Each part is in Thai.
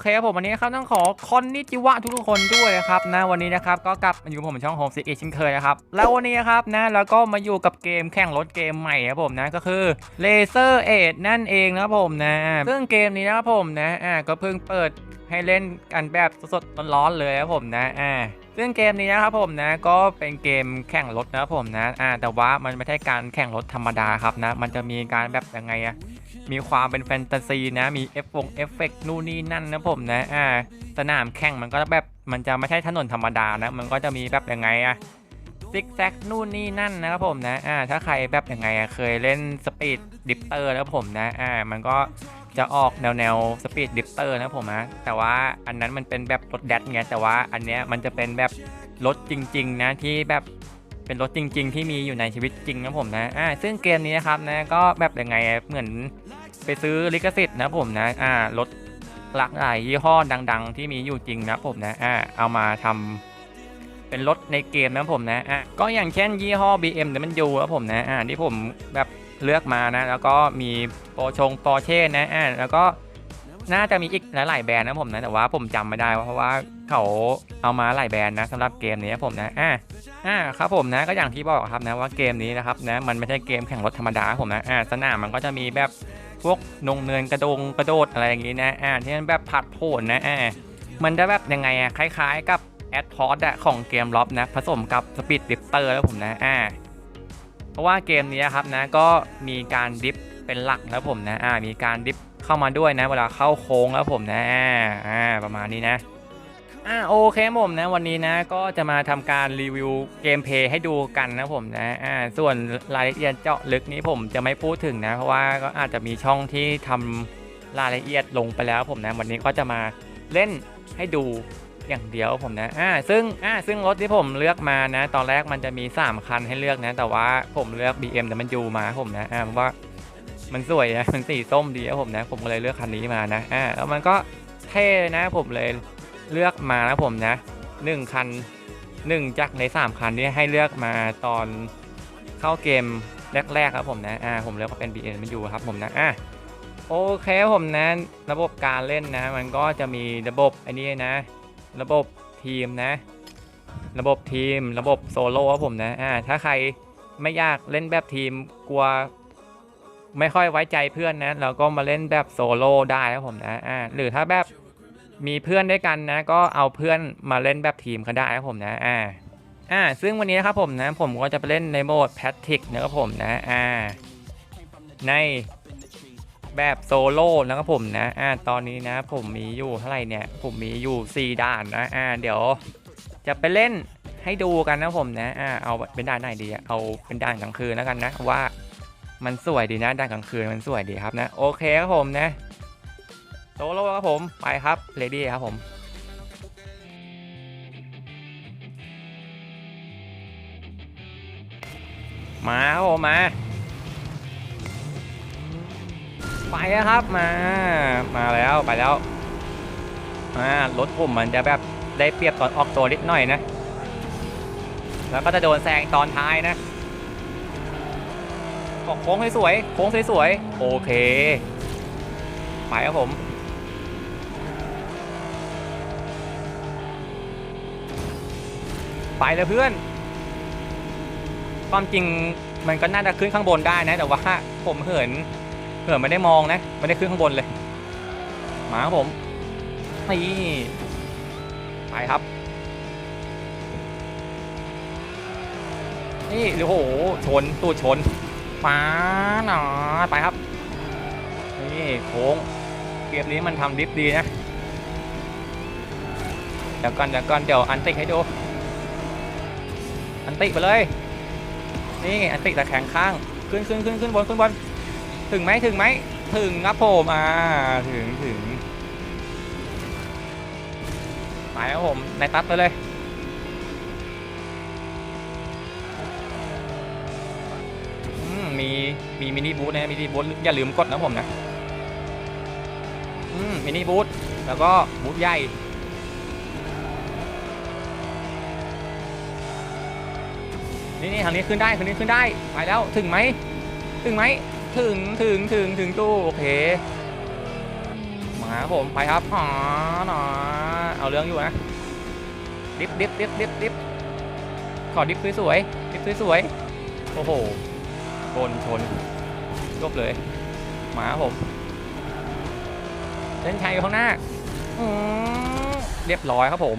เคผมวันนี้ครับต้องขอคอนนิจิวะทุกๆคนด้วยนะครับนะวันนี้นะครับก็กลับมาอยู่กับผมช่องโฮมซิกอีกเช่นเคยนะครับแล้ววันนี้นะครับนะแล้วก็มาอยู่กับเกมแข่งรถเกมใหม่ครับผมนะก็คือ Laser Age นั่นเองนะครับผมนะซึ่งเกมนี้นะครับผมนะอ่าก็เพิ่งเปิดให้เล่นกันแบบสดๆร้อนๆเลยครับผมนะอ่าซึ่งเกมนี้นะครับผมนะก็เป็นเกมแข่งรถนะครับผมนะอ่าแต่ว่ามันไม่ใช่การแข่งรถธรรมดาครับนะมันจะมีการแบบยังไงอะ มีความเป็นแฟนตาซีนะ มีเอฟฟงเอฟเฟกต์นู่นนี่นั่นนะผมนะ อ่า สนามแข่งมันก็แบบ มันจะไม่ใช่ถนนธรรมดานะ มันก็จะมีแบบยังไงอะซิกแซกนู่นนี่นั่นนะครับผมนะ อ่า ถ้าใครแบบยังไงอะเคยเล่นสปีดดิฟเตอร์แล้วผมนะ อ่า มันก็จะออกแนวแนวสปีดดิฟเตอร์นะผมนะ แต่ว่าอันนั้นมันเป็นแบบรถแดดไง แต่ว่าอันเนี้ยมันจะเป็นแบบรถจริง ๆ นะที่แบบ เป็นรถจริง ๆ ที่มีอยู่ในชีวิตจริงนะผมนะอ่าซึ่งเกมนี้นะครับนะก็แบบยังไงเหมือนไปซื้อลิขสิทธิ์นะผมนะอ่ารถหลากหลายยี่ห้อดัง ๆ ที่มีอยู่จริงนะผมนะอ่าเอามาทำเป็นรถในเกมนะผมนะอ่าก็อย่างเช่นยี่ห้อ BMW นะผมนะอ่าที่ผมแบบเลือกมานะ แล้วก็มีโปรชงปรเช่นะอ่าแล้วก็น่าจะมีอีกหลายๆแบรนด์นะผมนะแต่ว่าผมจำไม่ได้เพราะว่า เขาเอามาหลายแบรนด์นะสำหรับเกมนี้ผมนะอ่าอ่าครับผมนะก็อย่างที่บอกครับนะว่าเกมนี้นะครับนะมันไม่ใช่เกมแข่งรถธรรมดาครับผมนะอ่าสนามมันก็จะมีแบบพวกนงเนินกระโดงกระโดดอะไรอย่างงี้นะอ่าที่มันแบบผัดโผนนะอ่ามันจะแบบยังไงอะคล้าย ๆ กับแอดพอร์ตของเกมล็อบนะผสมกับสปีดดิฟเตอร์แล้วผมนะอ่าเพราะว่าเกมนี้ครับนะก็มีการดิฟเป็นหลักแล้วผมนะอ่ามีการดิฟเข้ามาด้วยนะ เวลาเข้าโค้งแล้วผมนะอ่าประมาณนี้นะ อ่าโอเคผมนะวันนี้นะก็จะมาทำการรีวิวเกมเพย์ให้ดูกันนะผมนะอ่าส่วนรายละเอียดเจาะลึกนี้ผมจะไม่พูดถึงนะ เพราะว่าก็อาจจะมีช่องที่ทำรายละเอียดลงไปแล้วผมนะวันนี้ก็จะมาเล่นให้ดูอย่างเดียวผมนะอ่าซึ่งอ่าซึ่งรถที่ผมเลือกมานะ ตอนแรกมันจะมี 3 คันให้เลือกนะ แต่ว่าผมเลือก BMW มาผมนะอ่าเพราะว่ามันสวยนะมันสีส้มดีนะผมนะ ผมก็เลยเลือกคันนี้มานะอ่าแล้วมันก็เท่นะผมเลย เลือกมานะผมนะหนึ่งคันหนึ่งจากใน 3 คันที่ให้เลือกมาตอนเข้าเกมแรกๆครับผมนะอ่าผมเลือกมาเป็น BN มันอยู่ครับผมนะอะโอเคผมนะระบบการเล่นนะ มันก็จะมีระบบอันนี้นะ ระบบทีมนะ ระบบทีม ระบบโซโล่ครับผมนะอ่าถ้าใครไม่อยากเล่นแบบทีมกลัวไม่ค่อยไว้ใจเพื่อนนะเราก็มาเล่นแบบโซโล่ได้ครับผมนะอ่าหรือถ้าแบบ มีเพื่อนด้วยกันนะ ก็เอาเพื่อนมาเล่นแบบทีมก็ได้ครับผมนะอ่าอ่าซึ่งวันนี้นะครับผมนะผมก็จะไปเล่นในโหมดแพทริกนะครับผมนะอ่าในแบบโซโล่นะครับผมนะอ่าตอนนี้นะผมมีอยู่เท่าไหร่เนี่ยผมมีอยู่ 4 ด่านนะอ่าเดี๋ยวจะไปเล่นให้ดูกันนะผมนะอ่าเอาเป็นด่านไหนดีเอาเป็นด่านกลางคืนแล้วกันนะว่ามันสวยดีนะด่านกลางคืนมันสวยดีครับนะโอเคครับผมนะ โซโล่ครับผม ไปครับ เลดี้ครับผมมาครับผมมา ไปครับมา มาแล้วไปแล้วอ่ารถผมมันจะแบบได้เปรียบตอนออกตัวนิดหน่อยนะ แล้วก็จะโดนแซงตอนท้ายนะออกโค้งสวยๆโค้งสวยๆโอเค ไปครับผม ไปเลยเพื่อนความจริงมันก็น่าจะขึ้นข้างบนได้นะ แต่ว่าผมเหินเหินไม่ได้มองนะไม่ได้ขึ้นข้างบนเลย มาครับผมนี่ไปครับนี่โอ้โหชนตูดชนป้าหนาไปครับนี่โค้งเกมนี้มันทำดิฟดีนะเดี๋ยวก่อนเดี๋ยวก่อนเดี๋ยวอันติให้ดู อันติไปเลย นี่อันติแต่แข็งข้าง ขึ้นขึ้นขึ้นขึ้นบนขึ้นบน ถึงไหมถึงไหม ถึงครับผมอ่าถึงถึงไปครับผม ในตัดไปเลยมมีมีมินิบูธนะมินิบูธอย่าลืมกดนะผมนะ อืมมินิบูธแล้วก็บูธใหญ่ นี่นี่ทางนี้ขึ้นได้ทางนี้ขึ้นได้ไปแล้วถึงไหมถึงไหมถึงถึงถึงถึงตู้โอเคมามาครับผมไปครับอ๋อหนอเอาเรื่องอยู่นะดิฟดิฟดิฟดิฟดิฟขอดิฟสวยๆดิฟสวยๆโอ้โหชนชนจบเลยมาครับผมเส้นชัยอยู่ข้างหน้าเรียบร้อยครับผม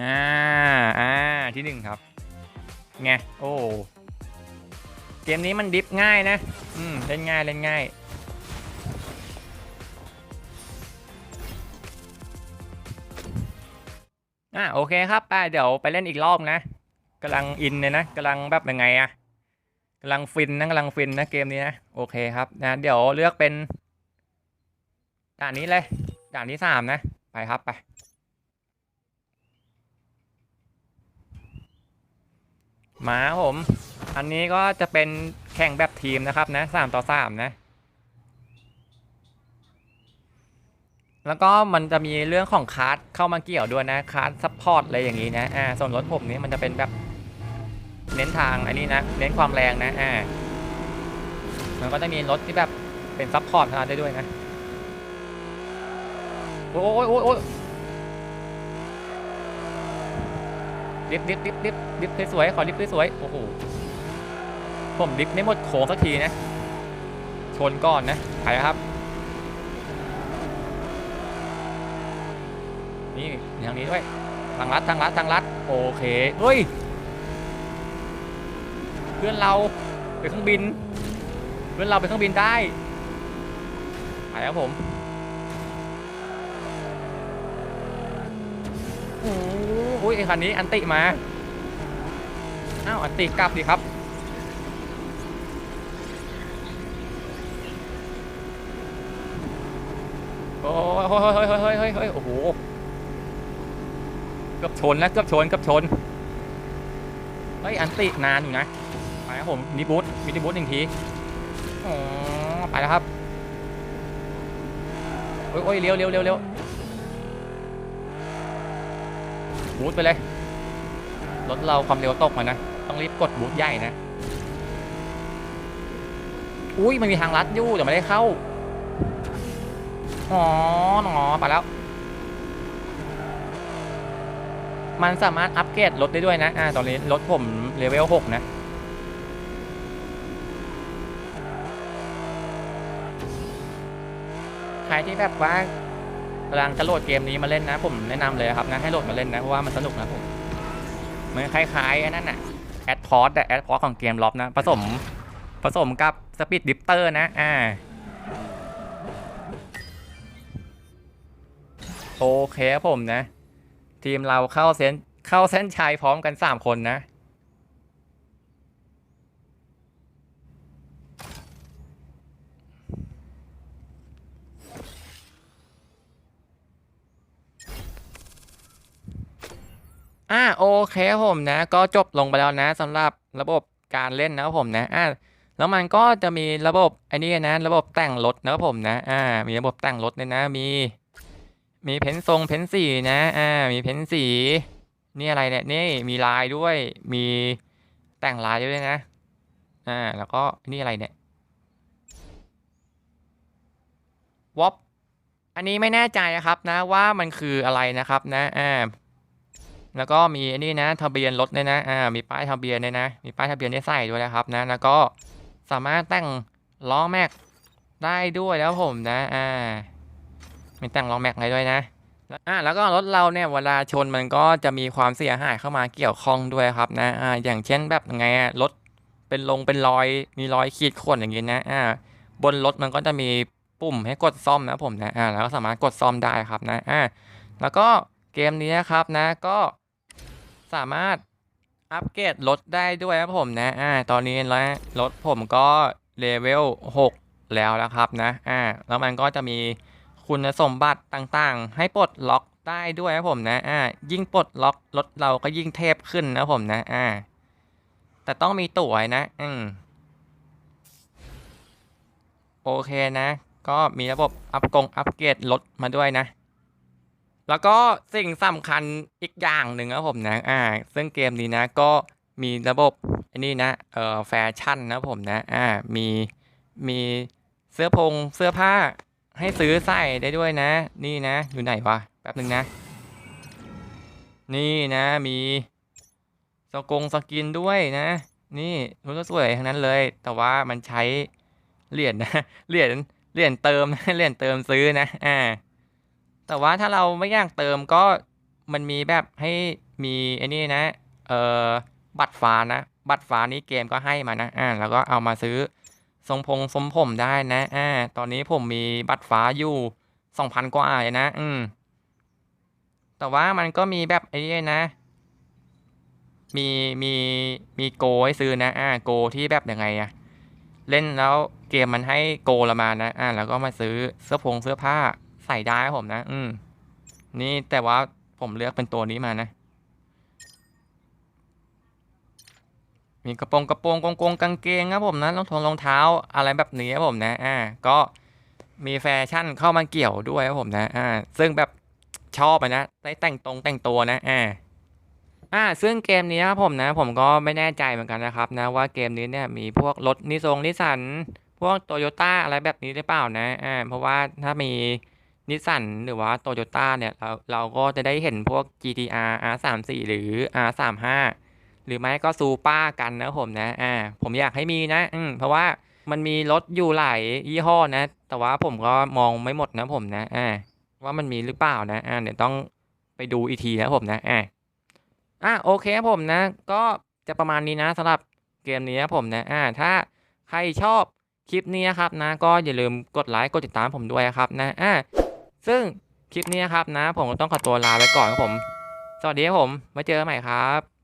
อ่าอ่าที่หนึ่งครับไงโอ้เกมนี้มันดิฟง่ายนะอืมเล่นง่ายเล่นง่ายอ่าโอเคครับไปเดี๋ยวไปเล่นอีกรอบนะกำลังอินเลยนะกำลังแบบยังไงอะกำลังฟินนะกำลังฟินนะเกมนี้นะโอเคครับนะเดี๋ยวเลือกเป็นด่านนี้เลยด่านที่สามนะไปครับไป มาผม อันนี้ก็จะเป็นแข่งแบบทีมนะครับนะสามต่อสามนะ แล้วก็มันจะมีเรื่องของคาร์ดเข้ามาเกี่ยวด้วยนะคาร์ดซัพพอร์ตอะไรอย่างนี้นะอ่าส่วนรถผมนี้มันจะเป็นแบบเน้นทางอันนี้นะ เน้นความแรงนะอ่ามันก็จะมีรถที่แบบเป็นซัพพอร์ตทางได้ด้วยนะ โอ้ยโอ้ยโอ้ย ดิฟดิฟดิฟดิฟดิฟสวยๆขอดิฟสวยๆโอ้โหผมดิฟไม่หมดโค้งสักทีนะชนก่อนนะไปครับนี่ทางนี้ด้วยทางลัดทางลัดทางลัดโอเคเฮ้ยเพื่อนเราเป็นเครื่องบิน เพื่อนเราเป็นเครื่องบินได้ไปครับผมโอ้ โหไอ้คันนี้อันติมาอ้าวอันติกลับดิครับโอ้ยเฮ้ยเฮ้ยเฮ้ยเฮ้ยเฮ้ยโอ้โหเกือบชนแล้วเกือบชนเกือบชนเฮ้ยอันตินานอยู่นะไปครับผมนิบูทมินิบูทหนึ่งทีอ๋อไปแล้วครับโอ้ยโอ้ยเร็วเร็วเร็วเร็ว บูทไปเลย รถเราความเร็วตกมานะ ต้องรีบกดบูทใหญ่นะ อุ้ยมันมีทางลัดอยู่แต่ไม่ได้เข้า อ๋อหนอไปแล้ว มันสามารถอัปเกรดรถได้ด้วยนะ อ่า ตอนนี้รถผมเลเวล6นะใครที่แบบว่า กำลังจะโหลดเกมนี้มาเล่นนะ ผมแนะนำเลยครับนะให้โหลดมาเล่นนะเพราะว่ามันสนุกนะผมเหมือนคล้ายๆอ้นั่นน่ะแอดพอร์ตแต่แอดพอร์ตของเกมล็อบนะผสมผสมกับสปีดดิฟเตอร์นะอ่าโอเคผมนะ ทีมเราเข้าเส้นเข้าเส้นชัยพร้อมกัน 3 คนนะ อ่าโอเคผมนะ ก็จบลงไปแล้วนะสำหรับระบบการเล่นนะครับผมนะอ่าแล้วมันก็จะมีระบบไอ้นี่นะ ระบบแต่งรถนะครับผมนะอ่ามีระบบแต่งรถเลยนะมี มีเพ้นทรงเพ้นสีนะอ่ามีเพ้นสีนี่อะไรเนี่ยนี่มีลายด้วย มีแต่งลายด้วยนะอ่าแล้วก็นี่อะไรเนี่ยวอปอันนี้ไม่แน่ใจนะครับนะว่ามันคืออะไรนะครับนะอ่า แล้วก็มีนนี้นะทะเบียนรถเนี่ยนะอ่ามีป้ายทะเบียนเนี่ยนะ มีป้ายทะเบียนให้ใส่ด้วยนะครับนะ แล้วก็สามารถแต่งล้อแม็กได้ด้วยแล้วผมนะอ่ามีแต่งล้อแม็กให้ด้วยนะอ่าแล้วก็รถเราเนี่ยเวลาชนมันก็จะมีความเสียหายเข้ามาเกี่ยวข้องด้วยครับนะอ่าอย่างเช่นแบบไงรถเป็นลงเป็นรอยมีรอยขีดข่วนอย่างเงี้ยนะอ่าบนรถมันก็จะมีปุ่มให้กดซ่อมนะผมนะอ่าแล้วก็สามารถกดซ่อมได้ครับนะอ่าแล้วก็เกมนี้นะครับนะก็ สามารถอัปเกรดรถได้ด้วยครับผมนะอ่าตอนนี้แล้วรถผมก็เลเวล6 แล้วนะครับนะอ่าแล้วมันก็จะมีคุณสมบัติต่างๆ ให้ปลดล็อกได้ด้วยนะผมนะอ่ายิ่งปลดล็อกรถเราก็ยิ่งเทพขึ้นนะผมนะอ่าแต่ต้องมีตั๋วนะอืมโอเคนะ ก็มีระบบอัปกงอัปเกรดรถมาด้วยนะ แล้วก็สิ่งสำคัญอีกอย่างหนึ่งครับผมนะอ่าซึ่งเกมนี้นะก็มีระบบอันนี้นะเอ่อแฟชั่นนะผมนะอ่ามีมีเสื้อพงเสื้อผ้าให้ซื้อใส่ได้ด้วยนะ นี่นะอยู่ไหนวะแป๊บหนึ่งนะ นี่นะมีสกงสกินด้วยนะ นี่รู้ก็สวยทั้งนั้นเลย แต่ว่ามันใช้เหรียญนะเหรียญเหรียญเติมนะเหรียญเติมซื้อนะอ่า แต่ว่าถ้าเราไม่อยากเติมก็มันมีแบบให้มีไอ้นี่นะ เอ่อ บัตรฟ้านะ บัตรฟ้านี้เกมก็ให้มานะ อ่า แล้วก็เอามาซื้อทรงพงทรงผมได้นะ อ่า ตอนนี้ผมมีบัตรฟ้าอยู่สองพันกว่าเลยนะ อืม แต่ว่ามันก็มีแบบไอ้นี่นะ มีมีมีโกให้ซื้อนะ อ่า โกที่แบบยังไงอะเล่นแล้วเกมมันให้โกเรามานะ อ่า แล้วก็มาซื้อเสื้อผงเสื้อผ้า ใส่ได้ครับผมนะ อืม นี่แต่ว่าผมเลือกเป็นตัวนี้มานะ มีกระโปรงกระโปรงกงกงกางเกงครับผมนะรองทงรองเท้าอะไรแบบนี้ครับผมนะ อ่า ก็มีแฟชั่นเข้ามาเกี่ยวด้วยครับผมนะ อ่า ซึ่งแบบชอบนะ ได้แต่งตรงแต่งตัวนะ อ่าอ่าซึ่งเกมนี้ครับผมนะ ผมก็ไม่แน่ใจเหมือนกันนะครับนะว่าเกมนี้เนี่ยมีพวกรถนิสงนิสันพวกโตโยต้าอะไรแบบนี้หรือเปล่านะอ่าเพราะว่าถ้ามี นิสสันหรือว่าโตโยต้าเนี่ยเราเราก็จะได้เห็นพวก GTR R34 หรือ R35 หรือไม่ก็ซูเปอร์กันนะผมนะอ่าผมอยากให้มีนะอืมเพราะว่ามันมีรถอยู่หลายยี่ห้อนะ แต่ว่าผมก็มองไม่หมดนะผมนะอ่าว่ามันมีหรือเปล่านะอ่าเดี๋ยวต้องไปดูอีกทีนะผมนะอ่าอะโอเคครับผมนะ ก็จะประมาณนี้นะสำหรับเกมนี้ครับผมนะอ่าถ้าใครชอบคลิปนี้นะครับนะ ก็อย่าลืมกดไลค์กดติดตามผมด้วยครับนะอ่า ซึ่งคลิปนี้นะครับนะ ผมต้องขอตัวลาไปก่อนครับผม สวัสดีครับผมมาเจอกันใหม่ครับ